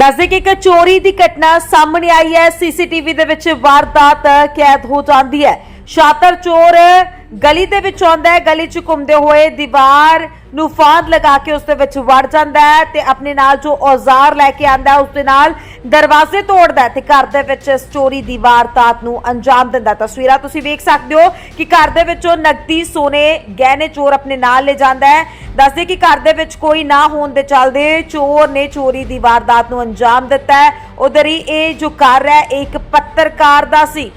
ਦੱਸਦੇ ਕਿ ਇੱਕ ਚੋਰੀ ਦੀ ਘਟਨਾ ਸਾਹਮਣੇ ਆਈ ਹੈ। ਸੀਸੀਟੀਵੀ ਦੇ ਵਿੱਚ ਵਾਰਦਾਤ ਕੈਦ ਹੋ ਜਾਂਦੀ ਹੈ। ਸ਼ਾਤਰ ਚੋਰ ਗਲੀ ਦੇ ਵਿੱਚ ਆਉਂਦਾ ਹੈ। ਗਲੀ 'ਚ ਘੁੰਮਦੇ ਹੋਏ ਦੀਵਾਰ ਨੂੰ ਫਾਂਦ ਲਗਾ ਕੇ ਉਸ ਦੇ ਵਿੱਚ ਵੜ ਜਾਂਦਾ ਹੈ ਤੇ ਆਪਣੇ ਨਾਲ ਜੋ ਔਜ਼ਾਰ ਲੈ ਕੇ ਆਂਦਾ ਉਸ ਦੇ ਨਾਲ ਦਰਵਾਜ਼ੇ ਤੋੜਦਾ ਹੈ ਤੇ ਘਰ ਦੇ ਵਿੱਚ ਇਸ ਚੋਰੀ ਦੀ ਵਾਰਦਾਤ ਨੂੰ ਅੰਜਾਮ ਦਿੰਦਾ ਤਸਵੀਰਾਂ ਤੁਸੀਂ ਵੇਖ ਸਕਦੇ ਹੋ ਕਿ ਘਰ ਦੇ ਵਿੱਚੋਂ ਨਕਦੀ, ਸੋਨੇ, ਗਹਿਣੇ, ਚੋਰ ਆਪਣੇ ਨਾਲ ਲੈ ਜਾਂਦਾ ਹੈ। ਦੱਸਦੇ ਕਿ ਘਰ ਦੇ ਵਿੱਚ ਕੋਈ ਨਾ ਹੋਣ ਦੇ ਚੱਲਦੇ ਚੋਰ ਨੇ ਚੋਰੀ ਦੀ ਵਾਰਦਾਤ ਨੂੰ ਅੰਜਾਮ ਦਿੱਤਾ ਹੈ। ਉਧਰ ਹੀ ਇਹ ਜੋ ਘਰ ਹੈ, ਇਹ ਇੱਕ ਪੱਤਰਕਾਰ ਦਾ ਸੀ।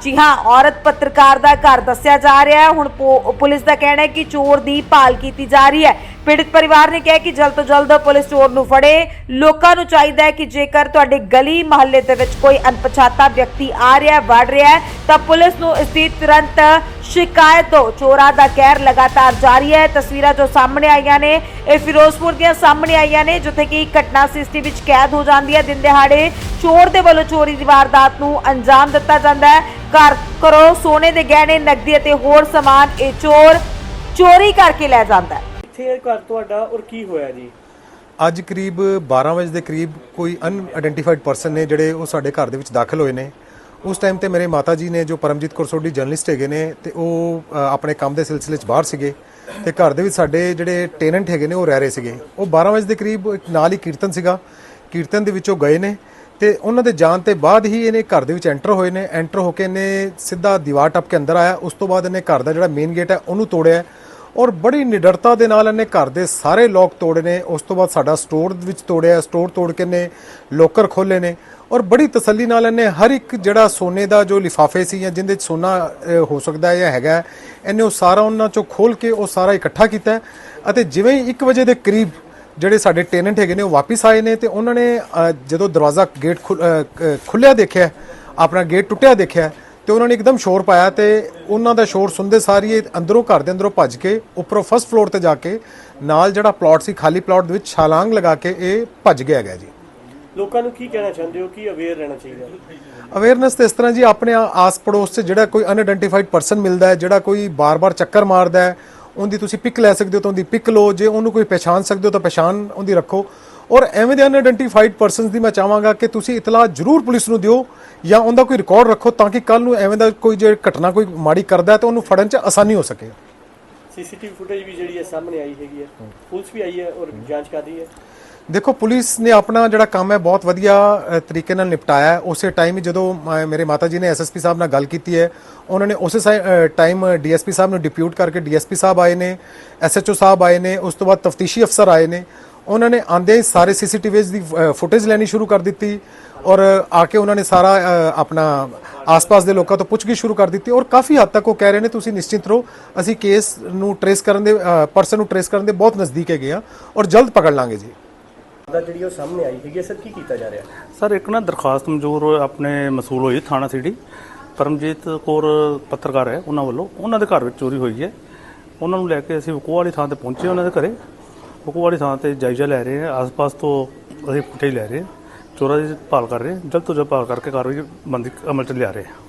ਜੀ ਹਾਂ, ਔਰਤ ਪੱਤਰਕਾਰ ਦਾ ਘਰ ਦੱਸਿਆ ਜਾ ਰਿਹਾ ਹੈ। ਹੁਣ ਪੋ- ਪੁਲਿਸ ਦਾ ਕਹਿਣਾ ਹੈ ਕਿ ਚੋਰ ਦੀ ਭਾਲ ਕੀਤੀ ਜਾ ਰਹੀ ਹੈ। ਪੀੜਤ ਪਰਿਵਾਰ ਨੇ ਕਿਹਾ ਕਿ ਜਲਦ ਤੋਂ ਜਲਦ ਪੁਲਿਸ ਚੋਰ ਨੂੰ ਫੜੇ। ਲੋਕਾਂ ਨੂੰ ਚਾਹੀਦਾ ਹੈ ਕਿ ਜੇਕਰ ਤੁਹਾਡੇ ਗਲੀ ਮਹੱਲੇ ਦੇ ਵਿੱਚ ਕੋਈ ਅਣਪਛਾਤਾ ਵਿਅਕਤੀ ਆ ਰਿਹਾ ਹੈ ਵੜ ਰਿਹਾ ਹੈ, ਤਾਂ ਪੁਲਿਸ ਨੂੰ ਇਸ ਦੀ ਤੁਰੰਤ ਸ਼ਿਕਾਇਤ ਦਿਓ। ਚੋਰਾਂ ਦਾ ਕਹਿਰ ਲਗਾਤਾਰ ਜਾਰੀ ਹੈ। ਤਸਵੀਰਾਂ ਜੋ ਸਾਹਮਣੇ ਆਈਆਂ ਨੇ, ਇਹ ਫਿਰੋਜ਼ਪੁਰ ਦੀਆਂ ਸਾਹਮਣੇ ਆਈਆਂ ਨੇ, ਜਿੱਥੇ ਕਿ ਇੱਕ ਘਟਨਾ ਸੀਸੀਟੀਵੀ ਵਿੱਚ ਕੈਦ ਹੋ ਜਾਂਦੀ ਹੈ। ਦਿਨ ਦਿਹਾੜੇ ਚੋਰ ਦੇ ਵੱਲੋਂ ਚੋਰੀ ਦੀ ਵਾਰਦਾਤ ਨੂੰ ਅੰਜਾਮ ਦਿੱਤਾ ਜਾਂਦਾ ਹੈ। ਘਰ ਕਰੋ ਸੋਨੇ ਦੇ ਗਹਿਣੇ ਨਕਦੀ ਅਤੇ ਹੋਰ ਸਮਾਨ ਇਹ ਚੋਰ ਚੋਰੀ ਕਰਕੇ ਲੈ ਜਾਂਦਾ ਹੈ। ਕਿੱਥੇ ਹੈ ਘਰ ਤੁਹਾਡਾ ਔਰ ਕੀ ਹੋਇਆ ਜੀ? ਅੱਜ ਕਰੀਬ 12 ਵਜੇ ਦੇ ਕਰੀਬ ਕੋਈ ਅਨਆਇਡੈਂਟੀਫਾਈਡ ਪਰਸਨ ਨੇ ਜਿਹੜੇ ਉਹ ਸਾਡੇ ਘਰ ਦੇ ਵਿੱਚ ਦਾਖਲ ਹੋਏ ਨੇ। ਉਸ ਟਾਈਮ ਤੇ ਮੇਰੇ ਮਾਤਾ ਜੀ ਨੇ ਜੋ ਪਰਮਜੀਤ ਕੌਰ ਸੋਢੀ ਜਰਨਲਿਸਟ ਹੈਗੇ ਨੇ ਤੇ ਉਹ ਆਪਣੇ ਕੰਮ ਦੇ ਸਿਲਸਿਲੇ 'ਚ ਬਾਹਰ ਸੀਗੇ ਤੇ ਘਰ ਦੇ ਵਿੱਚ ਸਾਡੇ ਜਿਹੜੇ ਟੈਨੈਂਟ ਹੈਗੇ ਨੇ ਉਹ ਰਹਿ ਰਹੇ ਸੀਗੇ। ਉਹ 12 ਵਜੇ ਦੇ ਕਰੀਬ ਇੱਕ ਨਾਲ ਹੀ ਕੀਰਤਨ ਸੀਗਾ। ਕੀਰਤਨ ਦੇ ਵਿੱਚੋਂ ਗਏ ਨੇ ਤੇ ਉਹਨਾਂ ਦੇ ਜਾਣ ਤੇ ਬਾਅਦ ਹੀ ਇਹਨੇ ਘਰ ਦੇ ਵਿੱਚ ਐਂਟਰ ਹੋਏ ਨੇ। ਐਂਟਰ ਹੋ ਕੇ ਇਹਨੇ ਸਿੱਧਾ ਦੀਵਾਰ ਟੱਪ ਕੇ ਅੰਦਰ ਆਇਆ। ਉਸ ਤੋਂ ਬਾਅਦ ਇਹਨੇ ਘਰ ਦਾ ਜਿਹੜਾ ਮੇਨ ਗੇਟ ਹੈ, ਉਹਨੂੰ ਤੋੜਿਆ। ਔਰ ਬੜੀ ਨਿਡਰਤਾ ਦੇ ਨਾਲ ਇਹਨੇ ਘਰ ਦੇ ਸਾਰੇ ਲੋਕ ਤੋੜੇ ਨੇ। ਉਸ ਤੋਂ ਬਾਅਦ ਸਾਡਾ ਸਟੋਰ ਵਿੱਚ ਤੋੜਿਆ। ਸਟੋਰ ਤੋੜ ਕੇ ਇਹਨੇ ਲੋਕਰ ਖੋਲੇ ਨੇ। ਔਰ ਬੜੀ ਤਸੱਲੀ ਨਾਲ ਇਹਨੇ ਹਰ ਇੱਕ ਜਿਹੜਾ ਸੋਨੇ ਦਾ ਜੋ ਲਿਫਾਫੇ ਸੀ ਜਾਂ ਜਿੰਦੇ 'ਚ ਸੋਨਾ ਹੋ ਸਕਦਾ ਹੈ ਜਾਂ ਹੈਗਾ ਇਹਨੇ ਉਹ ਸਾਰਾ ਉਹਨਾਂ ਚੋਂ ਖੋਲ ਕੇ ਉਹ ਸਾਰਾ ਇਕੱਠਾ ਕੀਤਾ ਅਤੇ ਜਿਵੇਂ ਹੀ 1 ਵਜੇ ਦੇ ਕਰੀਬ ਜਿਹੜੇ ਸਾਡੇ ਟੈਨੈਂਟ ਹੈਗੇ ਨੇ ਉਹ ਵਾਪਸ ਆਏ ਨੇ ਤੇ ਉਹਨਾਂ ਨੇ ਜਦੋਂ ਦਰਵਾਜ਼ਾ ਗੇਟ ਖੁੱਲਿਆ ਦੇਖਿਆ ਆਪਣਾ ਗੇਟ ਟੁੱਟਿਆ ਦੇਖਿਆ ਤੇ ਉਹਨਾਂ ਨੇ ਇੱਕਦਮ ਸ਼ੋਰ ਪਾਇਆ ਤੇ ਉਹਨਾਂ ਦਾ ਸ਼ੋਰ ਸੁਣਦੇ ਸਾਰੀ ਅੰਦਰੋਂ ਘਰ ਦੇ ਅੰਦਰੋਂ ਭੱਜ ਕੇ ਉੱਪਰੋਂ ਫਸਟ ਫਲੋਰ ਤੇ ਜਾ ਕੇ ਨਾਲ ਜਿਹੜਾ ਪਲਾਟ ਸੀ ਖਾਲੀ ਪਲਾਟ ਦੇ ਵਿੱਚ ਛਾਲਾਂਗ ਲਗਾ ਕੇ ਇਹ ਭੱਜ ਗਿਆ ਹੈਗਾ ਜੀ। ਲੋਕਾਂ ਨੂੰ ਕੀ ਕਹਿਣਾ ਚਾਹੁੰਦੇ ਹੋ? ਕਿ ਅਵੇਅਰ ਰਹਿਣਾ ਚਾਹੀਦਾ? ਅਵੇਅਰਨੈਸ ਤੇ ਇਸ ਤਰ੍ਹਾਂ ਜੀ ਆਪਣੇ ਆਸ ਪੜੋਸ 'ਚ ਜਿਹੜਾ ਕੋਈ ਅਨਆਇਡੈਂਟੀਫਾਈਡ ਪਰਸਨ ਮਿਲਦਾ ਹੈ ਜਿਹੜਾ ਕੋਈ ਬਾਰ-ਬਾਰ ਚੱਕਰ ਮਾਰਦਾ ਹੈ ਉਹਦੀ ਤੁਸੀਂ ਪਿਕ ਲੈ ਸਕਦੇ ਹੋ ਤਾਂ ਉਹਦੀ ਪਿਕ ਲਓ, ਜੇ ਉਹਨੂੰ ਕੋਈ ਪਛਾਣ ਸਕਦੇ ਹੋ ਤਾਂ ਪਛਾਣ ਉਹਦੀ ਰੱਖੋ। ਔਰ ਐਵੇਂ ਦੇ ਅਨਆਇਡੈਂਟੀਫਾਈਡ ਪਰਸਨਸ ਦੀ ਮੈਂ ਚਾਹਾਂਗਾ ਕਿ ਤੁਸੀਂ ਇਤਲਾਹ ਜ਼ਰੂਰ ਪੁਲਿਸ ਨੂੰ ਦਿਓ ਜਾਂ ਉਹਦਾ ਕੋਈ ਰਿਕਾਰਡ ਰੱਖੋ ਤਾਂ ਕਿ ਕੱਲ ਨੂੰ ਐਵੇਂ ਦਾ ਕੋਈ ਜੇ ਘਟਨਾ ਕੋਈ ਮਾੜੀ ਕਰਦਾ ਤਾਂ ਉਹਨੂੰ ਫੜਨ 'ਚ ਆਸਾਨੀ ਹੋ ਸਕੇ। ਸੀਸੀਟੀਵੀ ਫੁਟੇਜ ਵੀ ਜਿਹੜੀ ਹੈ ਸਾਹਮਣੇ ਆਈ ਹੈਗੀ ਹੈ। ਪੁਲਿਸ ਵੀ ਆਈ ਹੈ ਔਰ ਜਾਂਚ ਕਰ ਰਹੀ ਹੈ। ਦੇਖੋ ਪੁਲਿਸ ਨੇ ਆਪਣਾ ਜਿਹੜਾ ਕੰਮ ਹੈ ਬਹੁਤ ਵਧੀਆ ਤਰੀਕੇ ਨਾਲ ਨਿਪਟਾਇਆ ਹੈ। ਉਸੇ ਟਾਈਮ ਜਦੋਂ ਮ- ਮੇਰੇ ਮਾਤਾ ਜੀ ਨੇ ਐਸਐਸਪੀ ਸਾਹਿਬ ਨਾਲ ਗੱਲ ਕੀਤੀ ਹੈ ਉਹਨਾਂ ਨੇ ਉਸੇ ਸਾਈ- ਅ, ਟਾਈਮ ਡੀਐਸਪੀ ਸਾਹਿਬ ਨੂੰ ਡਿਪਿਊਟ ਕਰਕੇ ਡੀਐਸਪੀ ਸਾਹਿਬ ਆਏ ਨੇ ਐਸਐਚਓ ਸਾਹਿਬ ਆਏ ਨੇ ਉਸ ਤੋਂ ਬਾਅਦ ਤਫਤੀਸ਼ੀ ਅਫਸਰ ਆਏ ਨੇ। ਉਹਨਾਂ ਨੇ ਆਂਦੇ ਹੀ ਸਾਰੇ ਸੀਸੀਟੀਵੀਜ਼ ਦੀ ਫੁਟੇਜ ਲੈਣੀ ਸ਼ੁਰੂ ਕਰ ਦਿੱਤੀ ਔਰ ਆ ਕੇ ਉਹਨਾਂ ਨੇ ਸਾਰਾ ਆਪਣਾ ਆਸ-ਪਾਸ ਦੇ ਲੋਕਾਂ ਤੋਂ ਪੁੱਛਗਿੱਛ ਸ਼ੁਰੂ ਕਰ ਦਿੱਤੀ ਔਰ ਕਾਫੀ ਹੱਦ ਤੱਕ ਉਹ ਕਹਿ ਰਹੇ ਨੇ ਤੁਸੀਂ ਨਿਸ਼ਚਿੰਤ ਰਹੋ ਅਸੀਂ ਕੇਸ ਨੂੰ ਟਰੇਸ ਕਰਨ ਦੇ ਪਰਸਨ ਨੂੰ ਟਰੇਸ ਕਰਨ ਦੇ ਬਹੁਤ ਨਜ਼ਦੀਕ ਹੈਗੇ ਆ ਔਰ ਜਲਦ ਪਕੜ ਲਾਂਗੇ ਜੀ। ਦਾ ਜਿਹੜੀ ਉਹ ਸਾਹਮਣੇ ਆਈ ਹੈਗੀ ਹੈ, ਸਰ, ਕੀ ਕੀਤਾ ਜਾ ਰਿਹਾ? ਸਰ, ਇੱਕ ਨਾ ਦਰਖਾਸਤ ਮਨਜ਼ੂਰ ਆਪਣੇ ਮਸੂਲ ਹੋਈ ਥਾਣਾ ਸਿਟੀ। ਪਰਮਜੀਤ ਕੌਰ ਪੱਤਰਕਾਰ ਹੈ ਉਹਨਾਂ ਵੱਲੋਂ। ਉਹਨਾਂ ਦੇ ਘਰ ਵਿੱਚ ਚੋਰੀ ਹੋਈ ਹੈ। ਉਹਨਾਂ ਨੂੰ ਲੈ ਕੇ ਅਸੀਂ ਵਕੂਆ ਵਾਲੀ ਥਾਂ ਤੇ ਪਹੁੰਚੇ ਉਹਨਾਂ ਦੇ ਘਰੇ। ਵਕੂਆ ਵਾਲੀ ਥਾਂ ਤੇ ਜਾਇਜ਼ਾ ਲੈ ਰਹੇ ਹਾਂ। ਆਸ-ਪਾਸ ਤੋਂ ਅਸੀਂ ਫੁਟੇਜ ਲੈ ਰਹੇ ਹਾਂ। ਚੋਰਾਂ ਦੀ ਭਾਲ ਕਰ ਰਹੇ ਹਾਂ। ਜਲਦ ਤੋਂ ਜਲਦ ਭਾਲ ਕਰਕੇ ਕਾਰਵਾਈ ਬੰਦੀ ਅਮਲ ਚ ਲਿਆ ਰਹੇ ਹਾਂ।